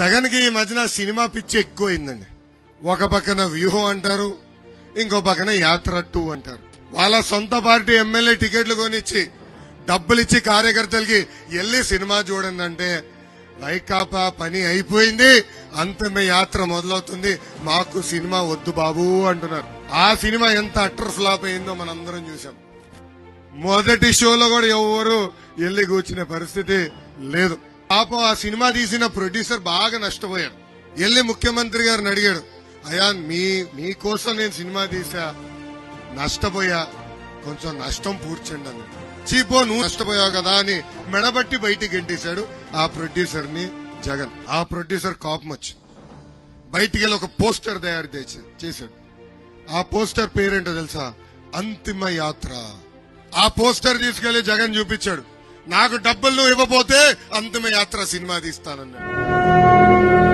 జగన్కి ఈ మధ్యన సినిమా పిచ్చి ఎక్కువైందండి. ఒక పక్కన వ్యూహం అంటారు ఇంకో పక్కన యాత్ర టూ అంటారు. వాళ్ళ సొంత పార్టీ ఎమ్మెల్యే టికెట్లు కొనిచ్చి డబ్బులిచ్చి కార్యకర్తలకి వెళ్ళి సినిమా చూడండి అంటే వైకాపా పని అయిపోయింది అంతమే యాత్ర మొదలవుతుంది మాకు సినిమా వద్దు బాబు అంటున్నారు. ఆ సినిమా ఎంత అట్టర్ ఫ్లాప్ అయిందో మనందరం చూసాం మొదటి షోలో కూడా ఎవరు వెళ్ళి కూర్చునే పరిస్థితి లేదు. పాపం ఆ సినిమా తీసిన ప్రొడ్యూసర్ బాగా నష్టపోయాడు. వెళ్ళి ముఖ్యమంత్రి గారిని అడిగాడు అయా మీ మీకోసం నేను సినిమా తీసా నష్టపోయా కొంచెం నష్టం పూడ్చండి అని చీపో నువ్వు నష్టపోయావు కదా అని మెడబట్టి బయటికి గెంటేశాడు ఆ ప్రొడ్యూసర్ని జగన్. ఆ ప్రొడ్యూసర్ కోపం వచ్చింది. బయటికి వెళ్ళి ఒక పోస్టర్ తయారు చేసి- చేశాడు. ఆ పోస్టర్ పేరేంటో తెలుసా? అంతిమ యాత్ర. ఆ పోస్టర్ తీసుకెళ్ళి జగన్ చూపించాడు. నాకు డబ్బులు ఇవ్వబోతే అంతిమ యాత్ర సినిమా తీస్తానన్నాడు.